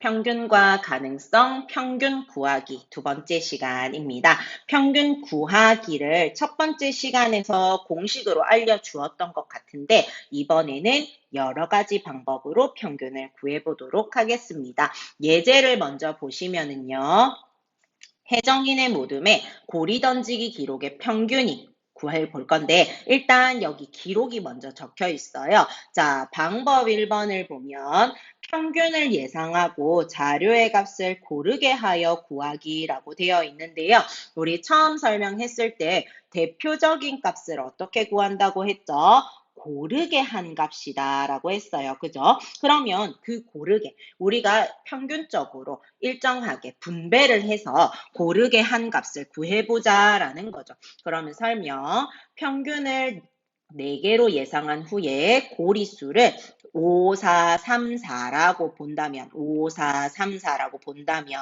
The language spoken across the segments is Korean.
평균과 가능성, 평균 구하기 두 번째 시간입니다. 평균 구하기를 첫 번째 시간에서 공식으로 알려주었던 것 같은데 이번에는 여러 가지 방법으로 평균을 구해보도록 하겠습니다. 예제를 먼저 보시면은요. 해정인의 모둠에 고리 던지기 기록의 평균이 구해 볼 건데 일단 여기 기록이 먼저 적혀 있어요. 자, 방법 1번을 보면 평균을 예상하고 자료의 값을 고르게 하여 구하기라고 되어 있는데요. 우리 처음 설명했을 때 대표적인 값을 어떻게 구한다고 했죠? 고르게 한 값이다 라고 했어요. 그죠? 그러면 그 고르게 우리가 평균적으로 일정하게 분배를 해서 고르게 한 값을 구해보자 라는 거죠. 그러면 설명 평균을 4개로 예상한 후에 고리수를 5, 4, 3, 4라고 본다면 5, 4, 3, 4라고 본다면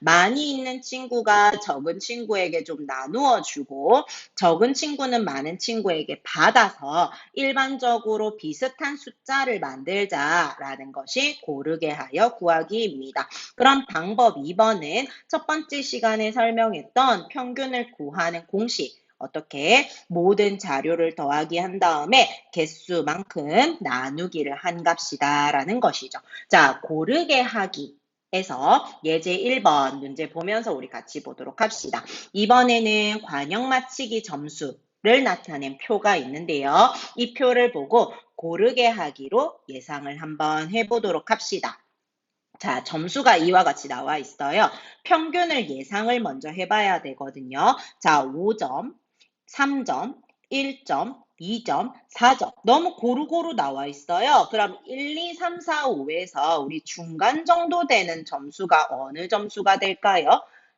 많이 있는 친구가 적은 친구에게 좀 나누어 주고 적은 친구는 많은 친구에게 받아서 일반적으로 비슷한 숫자를 만들자라는 것이 고르게 하여 구하기입니다. 그럼 방법 2번은 첫 번째 시간에 설명했던 평균을 구하는 공식 어떻게 모든 자료를 더하기 한 다음에 개수만큼 나누기를 한 값이다 라는 것이죠. 자, 고르게 하기 에서 예제 1번 문제 보면서 우리 같이 보도록 합시다. 이번에는 관역 맞히기 점수 를 나타낸 표가 있는데요. 이 표를 보고 고르게 하기로 예상을 한번 해보도록 합시다. 자, 점수가 이와 같이 나와 있어요. 평균을 예상을 먼저 해봐야 되거든요. 자, 5점, 3점, 1점, 2점, 4점. 너무 고루고루 나와 있어요. 그럼 1, 2, 3, 4, 5에서 우리 중간 정도 되는 점수가 어느 점수가 될까요?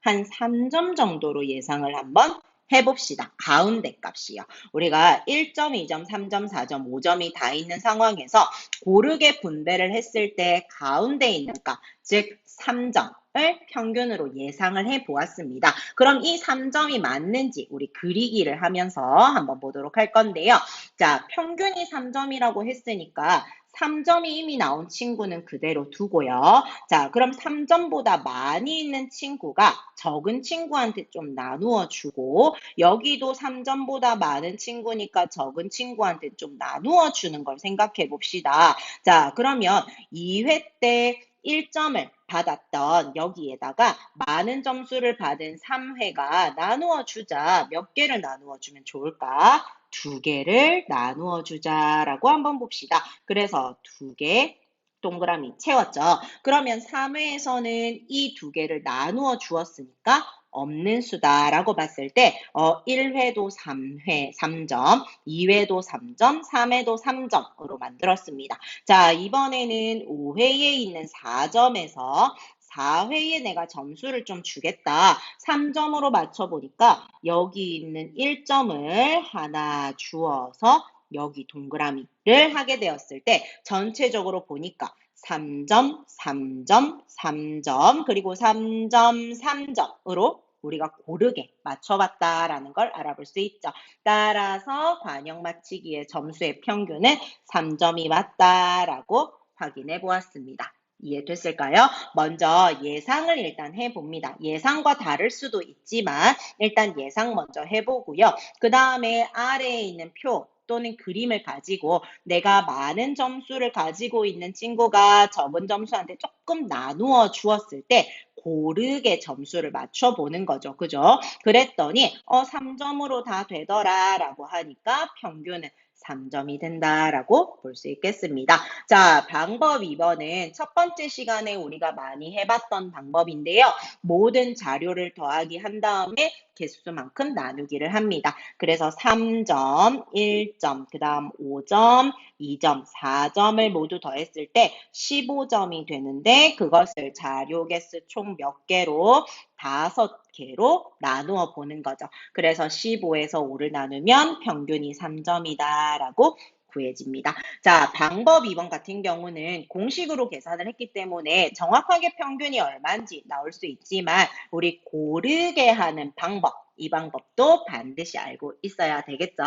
한 3점 정도로 예상을 한번 해봅시다. 가운데 값이요. 우리가 1점, 2점, 3점, 4점, 5점이 다 있는 상황에서 고르게 분배를 했을 때 가운데 있는 값, 즉 3점, 을 평균으로 예상을 해 보았습니다. 그럼 이 3점이 맞는지 우리 그리기를 하면서 한번 보도록 할 건데요. 자, 평균이 3점이라고 했으니까 3점이 이미 나온 친구는 그대로 두고요. 자, 그럼 3점보다 많이 있는 친구가 적은 친구한테 좀 나누어 주고 여기도 3점보다 많은 친구니까 적은 친구한테 좀 나누어 주는 걸 생각해 봅시다. 자, 그러면 2회 때 1점을 받았던 여기에다가 많은 점수를 받은 3회가 나누어 주자. 몇 개를 나누어 주면 좋을까? 두 개를 나누어 주자라고 한번 봅시다. 그래서 두 개, 동그라미 채웠죠. 그러면 3회에서는 이 두 개를 나누어 주었으니까 없는 수다라고 봤을 때 어, 1회도 3회 3점, 2회도 3점, 3회도 3점으로 만들었습니다. 자, 이번에는 5회에 있는 4점에서 4회에 내가 점수를 좀 주겠다. 3점으로 맞춰보니까 여기 있는 1점을 하나 주어서 여기 동그라미를 하게 되었을 때 전체적으로 보니까 3점, 3점, 3점, 그리고 3점, 3점으로 우리가 고르게 맞춰봤다라는 걸 알아볼 수 있죠. 따라서 관역 맞히기의 점수의 평균은 3점이 맞다라고 확인해 보았습니다. 이해됐을까요? 먼저 예상을 일단 해봅니다. 예상과 다를 수도 있지만 일단 예상 먼저 해보고요. 그 다음에 아래에 있는 표 또는 그림을 가지고 내가 많은 점수를 가지고 있는 친구가 적은 점수한테 조금 나누어 주었을 때 고르게 점수를 맞춰보는 거죠. 그죠? 그랬더니 어 3점으로 다 되더라 라고 하니까 평균은 3점이 된다라고 볼 수 있겠습니다. 자, 방법 2번은 첫 번째 시간에 우리가 많이 해봤던 방법인데요. 모든 자료를 더하기 한 다음에 개수만큼 나누기를 합니다. 그래서 3점, 1점, 그 다음 5점, 2점, 4점을 모두 더했을 때 15점이 되는데 그것을 자료 개수 총 몇 개로 다섯 개로 나누어 보는 거죠. 그래서 15에서 5를 나누면 평균이 3점이다 라고 구해집니다. 자, 방법 2번 같은 경우는 공식으로 계산을 했기 때문에 정확하게 평균이 얼마인지 나올 수 있지만 우리 고르게 하는 방법 이 방법도 반드시 알고 있어야 되겠죠.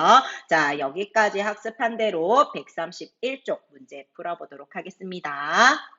자, 여기까지 학습한 대로 131쪽 문제 풀어보도록 하겠습니다.